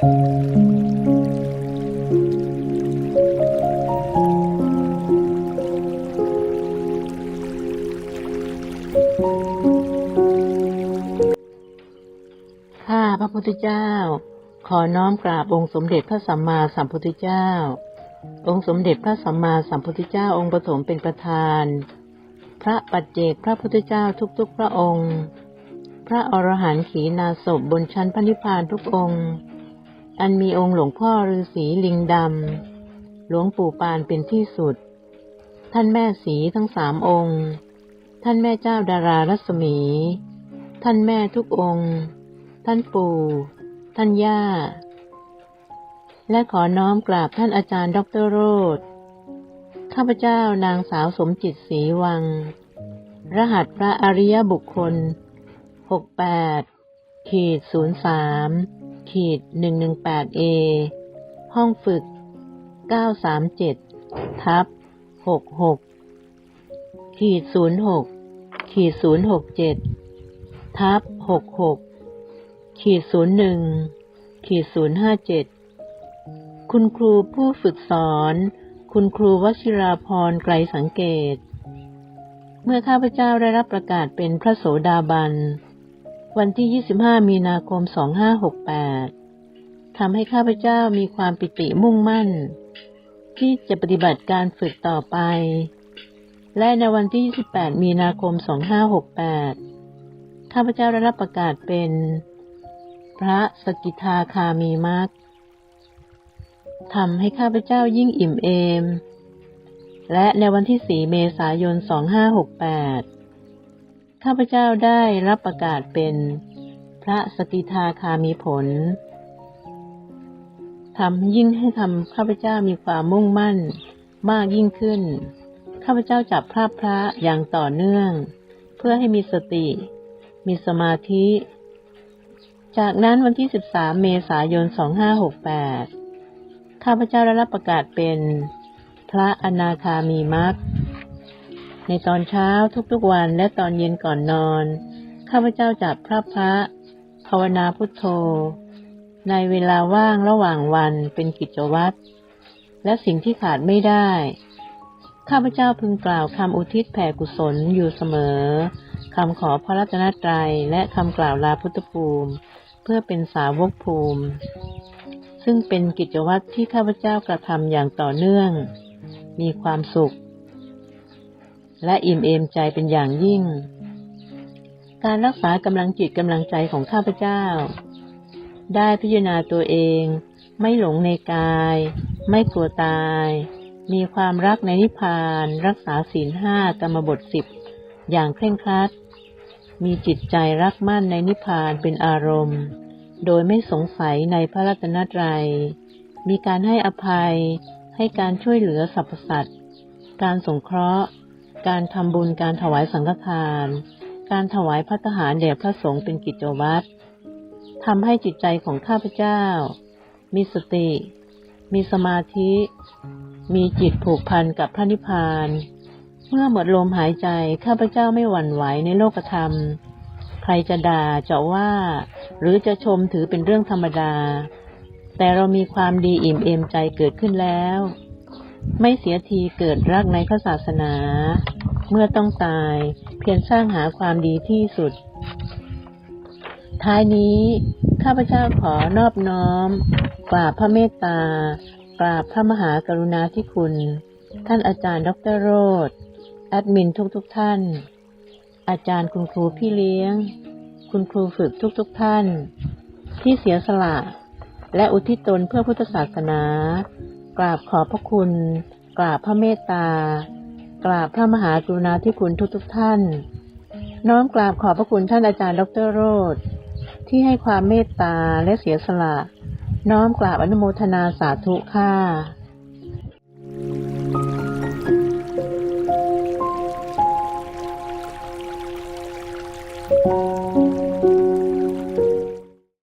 ข้าพระพุทธเจ้า ขอน้อมกราบองค์สมเด็จพระสัมมาสัมพุทธเจ้า องค์สมเด็จพระสัมมาสัมพุทธเจ้าองค์ปฐมเป็นประธาน พระปัจเจกพระพุทธเจ้าทุกๆพระองค์ พระอรหันต์ขีณาสพบนชั้นพระนิพพานทุกองค์ อันมีองค์หลวงพ่อฤาษีลิงดำ หลวงปู่ปานเป็นที่สุด ท่านแม่สีทั้งสามองค์ ท่านแม่เจ้าดารารัศมี ท่านแม่ทุกองค์ ท่านปู่ ท่านย่า และขอน้อมกราบท่านอาจารย์ดรโรธข้าพเจ้านางสาวสมจิตศรีวัง รหัสพระอริยบุคคล 68ขีด03 ขีด 118เอห้องฝึก 937 ทับ 66 ขีด 06 ขีด 067 ทับ 66 ขีด 01 ขีด 057 คุณครูผู้ฝึกสอน คุณครูวชิราพรไกลสังเกต เมื่อข้าพเจ้าได้รับประกาศเป็นพระโสดาบัน วันที่ 25 มีนาคม 2568 ทำให้ข้าพเจ้ามีความปิติมุ่งมั่น ที่จะปฏิบัติการฝึกต่อไป และในวันที่ 28 มีนาคม 2568 ข้าพเจ้าได้รับประกาศเป็น พระสกิทาคามีมักทำให้ข้าพเจ้ายิ่งอิ่มเอม และในวันที่ 4 เมษายน 2568 ข้าพเจ้าได้รับประกาศเป็นพระสกิทาคามีผลทำยิ่งให้ทำข้าพเจ้ามีความมุ่งมั่นมากยิ่งขึ้น ข้าพเจ้าจับภาพพระอย่างต่อเนื่อง เพื่อให้มีสติ มีสมาธิ จากนั้นวันที่ 13 เมษายน 2568 ข้าพเจ้าได้รับประกาศเป็น พระอนาคามีมัก ในตอนเช้าทุกๆวันและตอนเย็นก่อนนอน ข้าพเจ้าจับพระพระ ภาวนาพุทโธ ในเวลาว่างระหว่างวันเป็นกิจวัตร และสิ่งที่ขาดไม่ได้ ข้าพเจ้าพึงกล่าวคำอุทิศแผ่กุศลอยู่เสมอคำขอพระรัตนตรัยและคำกล่าวลาพุทธภูมิ เพื่อเป็นสาวกภูมิ ซึ่งเป็นกิจวัตรที่ข้าพเจ้ากระทำอย่างต่อเนื่อง มีความสุข และอิ่มเอมใจเป็นอย่างยิ่ง การรักษากำลังจิตกำลังใจของข้าพเจ้า ได้พิจารณาตัวเอง ไม่หลงในกาย ไม่กลัวตาย มีความรักในนิพพาน รักษาศีลห้ากรรมบทสิบอย่างเคร่งครัด มีจิตใจรักมั่นในนิพพานเป็นอารมณ์ โดยไม่สงสัยในพระรัตนตรัย มีการให้อภัย ให้การช่วยเหลือสรรพสัตว์ การสงเคราะห์ การทำบุญการถวายสังฆทาน การถวายพัฒหารแด่พระสงฆ์เป็นกิจวัตรทำให้จิตใจของข้าพเจ้า มีสติ มีสมาธิ มีจิตผูกพันกับพระนิพพาน เมื่อหมดลมหายใจข้าพเจ้าไม่หวั่นไหวในโลกธรรม ใครจะด่าจะว่า หรือจะชมถือเป็นเรื่องธรรมดา แต่เรามีความดีอิ่มเอมใจเกิดขึ้นแล้ว ไม่เสียทีเกิดรักในพระศาสนา เมื่อต้องตายเพียรสร้างหาความดีที่สุด ท้ายนี้ ข้าพเจ้าขอนอบน้อม กราบพระเมตตากราบพระมหากรุณาธิคุณ ท่านอาจารย์ดรโรธแอดมินทุกๆทท่าน อาจารย์คุณครูพี่เลี้ยง คุณครูฝึกทุกๆทท่าน ที่เสียสละและอุทิศตนเพื่อพุทธศาสนา กราบขอบพระคุณ กราบพระเมตตา กราบพระมหากรุณาธิคุณทุกทุกท่าน น้อมกราบขอบพระคุณท่านอาจารย์ ดรโรธที่ให้ความเมตตาและเสียสละ น้อมกราบอนุโมทนาสาธุค่ะ